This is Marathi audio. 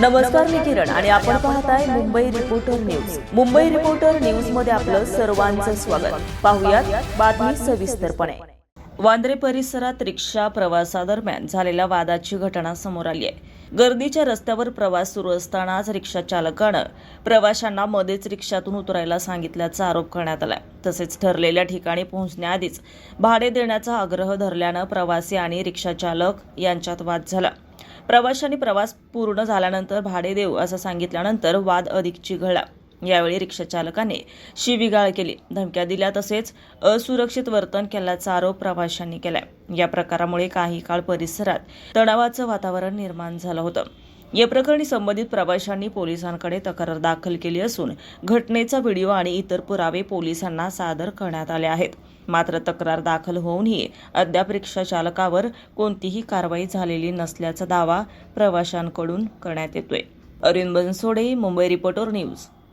नमस्कार मी किरण आणि आपण पाहताय Mumbai reporter news Mumbai reporter न्यूजमध्ये आपलं सर्वांचं स्वागत. पाहुयात बातमी सविस्तरपणे. वांद्रे परिसरात रिक्षा प्रवासादरम्यान झालेल्या वादाची घटना समोर आली आहे. गर्दीच्या रस्त्यावर प्रवास सुरू असतानाच रिक्षा चालकानं प्रवाशांना मध्येच रिक्षातून उतरायला सांगितल्याचा आरोप करण्यात आलाय. तसेच ठरलेल्या ठिकाणी पोहोचण्याआधीच भाडे देण्याचा आग्रह धरल्यानं प्रवासी आणि रिक्षाचालक यांच्यात वाद झाला. प्रवाशांनी प्रवास पूर्ण झाल्यानंतर भाडे देऊ असं सांगितल्यानंतर वाद अधिक चिघळला. यावेळी रिक्षा चालकाने शिवीगाळ केली. धमक्या दिल्या तसेच असुरक्षित वर्तन केल्याचा आरोप प्रवाशांनी केलाय. या प्रकारामुळे काही काळ परिसरात तणावाचं वातावरण निर्माण झालं होतं. या प्रकरणी संबंधित प्रवाशांनी पोलिसांकडे तक्रार दाखल केली असून घटनेचा व्हिडिओ आणि इतर पुरावे पोलिसांना सादर करण्यात आले आहेत. मात्र तक्रार दाखल होऊनही अद्याप रिक्षा चालकावर कोणतीही कारवाई झालेली नसल्याचा दावा प्रवाशांकडून करण्यात येतोय. Arvind Bansode Mumbai reporter news.